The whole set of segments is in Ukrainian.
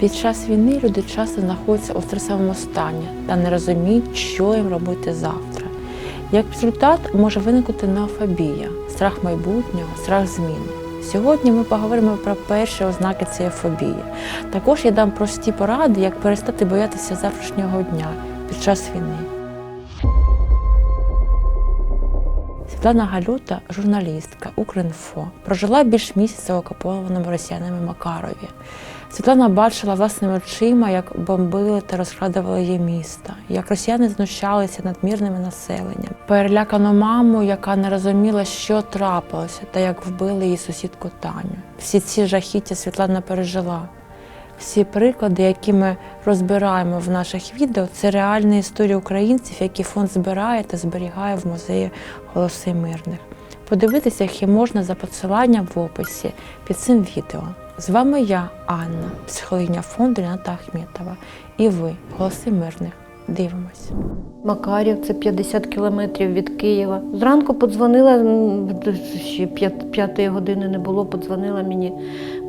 Під час війни люди часто знаходяться у стресовому стані та не розуміють, що їм робити завтра. Як результат може виникнути неофобія, страх майбутнього, страх зміни. Сьогодні ми поговоримо про перші ознаки цієї фобії. Також я дам прості поради, як перестати боятися завтрашнього дня під час війни. Світлана Галюта, журналістка Укрінфо, прожила більш місяця в окупованому росіянами Макарові. Світлана бачила власними очима, як бомбили та розкрадували її міста, як росіяни знущалися над мирним населенням, перелякану маму, яка не розуміла, що трапилося, та як вбили її сусідку Таню. Всі ці жахіття Світлана пережила. Всі приклади, які ми розбираємо в наших відео, це реальні історії українців, які фонд збирає та зберігає в музеї Голоси Мирних. Подивитися їх можна за посиланням в описі під цим відео. З вами я, Анна, психологиня фонду Ріната Ахметова. І ви, Голоси Мирних. Дивимось. Макарів, це 50 кілометрів від Києва. Зранку подзвонила, ще п'ят- п'ятої години не було, подзвонила мені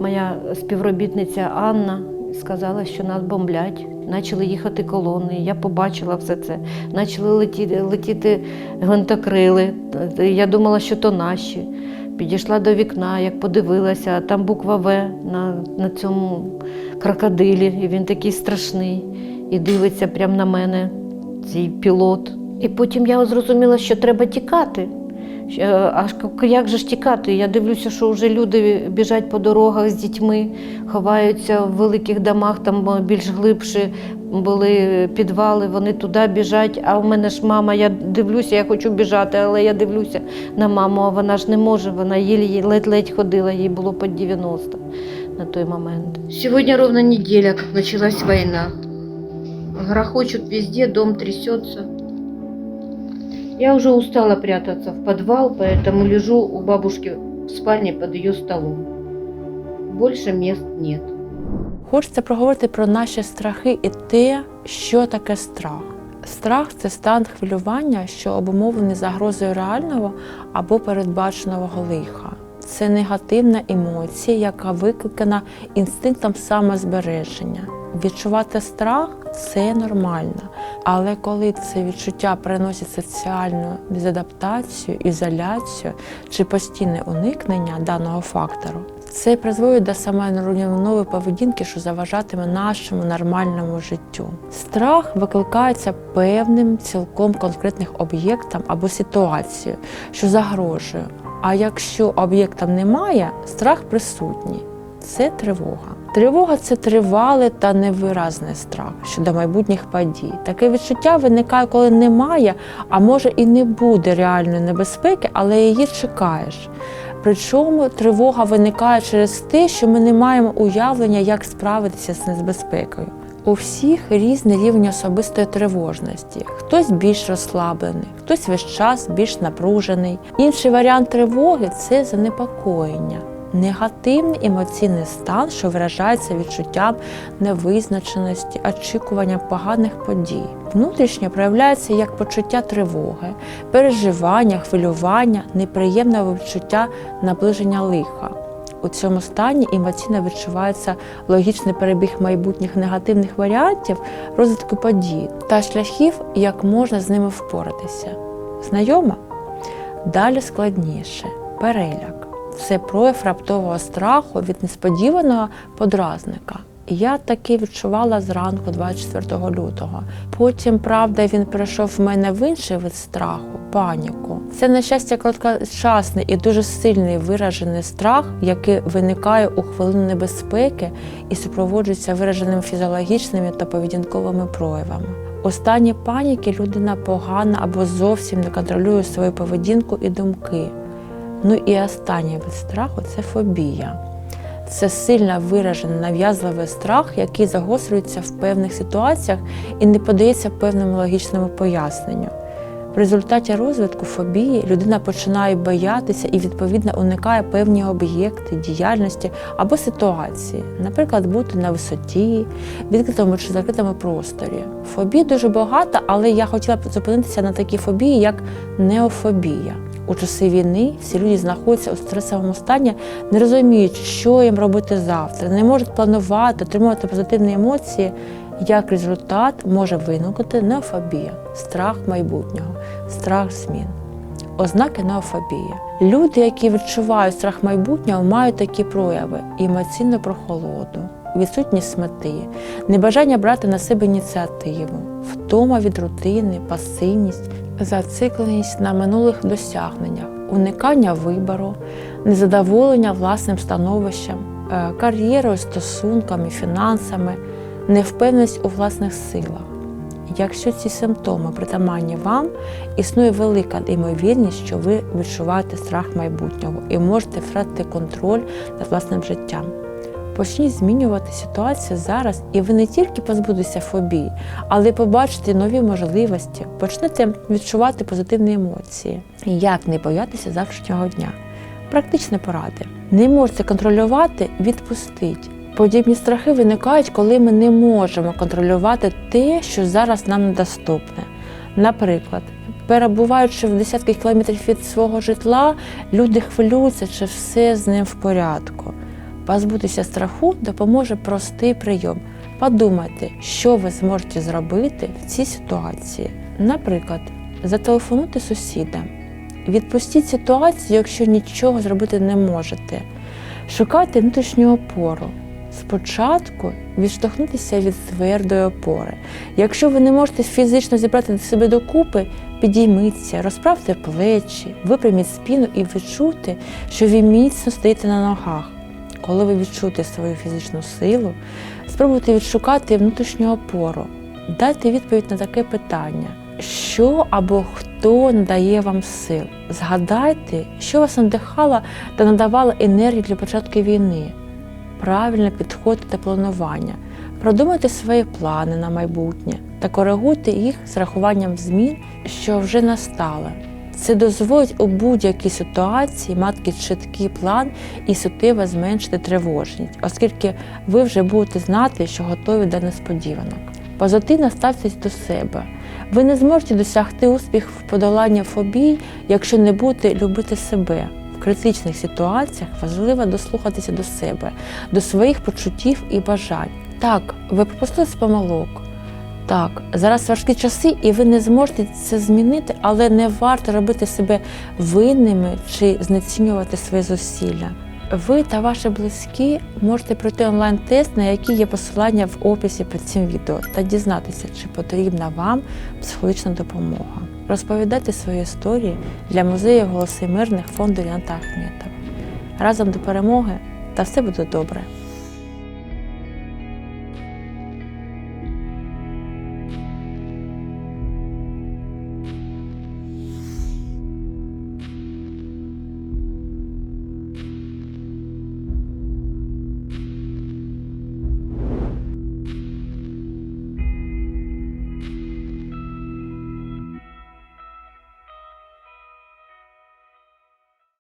моя співробітниця Анна, сказала, що нас бомблять. Почали їхати колони. Я побачила все це. Почали летіти, летіти гвинтокрили. Я думала, що то наші. Підійшла до вікна, як подивилася, а там буква В на, на цьому крокодилі, і він такий страшний. І дивиться прямо на мене цей пілот. І потім я зрозуміла, що треба тікати. Е, А як же ж тікати? Я дивлюся, що вже люди біжать по дорогах з дітьми, ховаються в великих домах, там е, більш глибші були підвали, вони туди біжать. А в мене ж мама, я дивлюся, я хочу біжати, але я дивлюся на маму, а вона ж не може, вона їль ледь-ледь ходила, їй було по 90 на той момент. Сегодня ровно неделя, как началась война. Грохочут везде, дом трясется. Я уже устала прятаться в подвал, поэтому лежу у бабушки в спальне под ее столом. Больше мест нет. Хочеться проговорити про наші страхи і те, що таке страх. Страх це стан хвилювання, що обумовлений загрозою реального або передбаченого лиха. Це негативна емоція, яка викликана інстинктом самозбереження. Відчувати страх це нормально, але коли це відчуття приносить соціальну дезадаптацію, ізоляцію чи постійне уникнення даного фактору, це призводить до саморуйнівної поведінки, що заважатиме нашому нормальному життю. Страх викликається певним цілком конкретним об'єктом або ситуацією, що загрожує. А якщо об'єкта немає, страх присутній. Це тривога. Тривога це тривалий та невиразний страх щодо майбутніх подій. Таке відчуття виникає, коли немає, а може і не буде реальної небезпеки, але її чекаєш. Причому тривога виникає через те, що ми не маємо уявлення, як справитися з небезпекою. У всіх різний рівень особистої тривожності. Хтось більш розслаблений, хтось весь час більш напружений. Інший варіант тривоги це занепокоєння. Негативний емоційний стан, що виражається відчуттям невизначеності, очікуванням поганих подій. Внутрішньо проявляється як почуття тривоги, переживання, хвилювання, неприємного відчуття наближення лиха. У цьому стані емоційно відчувається логічний перебіг майбутніх негативних варіантів розвитку подій та шляхів, як можна з ними впоратися. Знайома? Далі складніше переляк. Це прояв раптового страху від несподіваного подразника. Я таки відчувала зранку 24 лютого. Потім, правда, він перейшов в мене в інший вид страху, паніку. Це, на щастя, короткочасний і дуже сильний виражений страх, який виникає у хвилину небезпеки і супроводжується вираженими фізіологічними та поведінковими проявами. У стані паніки людина погано або зовсім не контролює свою поведінку і думки. Ну і останній вид страху це фобія. Це сильно виражений нав'язливий страх, який загострюється в певних ситуаціях і не подається певному логічному поясненню. В результаті розвитку фобії людина починає боятися і відповідно уникає певні об'єкти, діяльності або ситуації, наприклад, бути на висоті, відкритому чи закритому просторі. Фобій дуже багато, але я хотіла б зупинитися на такій фобії, як неофобія. У часи війни всі люди знаходяться у стресовому стані, не розуміючи, що їм робити завтра, не можуть планувати, отримувати позитивні емоції. Як результат може виникнути неофобія, страх майбутнього, страх змін. Ознаки неофобії. Люди, які відчувають страх майбутнього, мають такі прояви: емоційну прохолоду, відсутність мети, небажання брати на себе ініціативу, втома від рутини, пасивність, зацикленість на минулих досягненнях, уникання вибору, незадоволення власним становищем, е, кар'єрою, стосунками, фінансами, невпевненість у власних силах. Якщо ці симптоми притаманні вам, існує велика ймовірність, що ви відчуваєте страх майбутнього і можете втратити контроль над власним життям. Почніть змінювати ситуацію зараз, і ви не тільки позбудетеся фобії, але й побачите нові можливості, почнете відчувати позитивні емоції. Як не боятися завтрашнього дня? Практичні поради. Не можете контролювати, відпустіть. Подібні страхи виникають, коли ми не можемо контролювати те, що зараз нам недоступне. Наприклад, перебуваючи в десятки кілометрів від свого житла, люди хвилюються, чи все з ним в порядку. Позбутися страху допоможе простий прийом. Подумайте, що ви зможете зробити в цій ситуації. Наприклад, зателефонуйте сусідам. Відпустіть ситуацію, якщо нічого зробити не можете. Шукайте внутрішню опору. Спочатку відштовхнутися від твердої опори. Якщо ви не можете фізично зібрати себе докупи, підійміться, розправте плечі, випряміть спину і відчуйте, що ви міцно стоїте на ногах. Коли ви відчуєте свою фізичну силу, спробуйте відшукати внутрішню опору. Дайте відповідь на таке питання: що або хто надає вам сил? Згадайте, що вас надихало та надавало енергію для початку війни правильно підход та планування. Продумайте свої плани на майбутнє та коригуйте їх з рахуванням змін, що вже настали. Це дозволить у будь-якій ситуації мати чіткий план і суттєво зменшити тривожність, оскільки ви вже будете знати, що готові до несподіванок. Позитивно ставтесь до себе. Ви не зможете досягти успіху в подоланні фобій, якщо не будете любити себе. В критичних ситуаціях важливо дослухатися до себе, до своїх почуттів і бажань. Так, ви пропустили з помилок. Так, зараз важкі часи, і ви не зможете це змінити, але не варто робити себе винними чи знецінювати свої зусилля. Ви та ваші близькі можете пройти онлайн-тест, на який є посилання в описі під цим відео, та дізнатися, чи потрібна вам психологічна допомога. Розповідайте свої історії для музею голоси мирних фонду Ріната Ахметова. Разом до перемоги та все буде добре.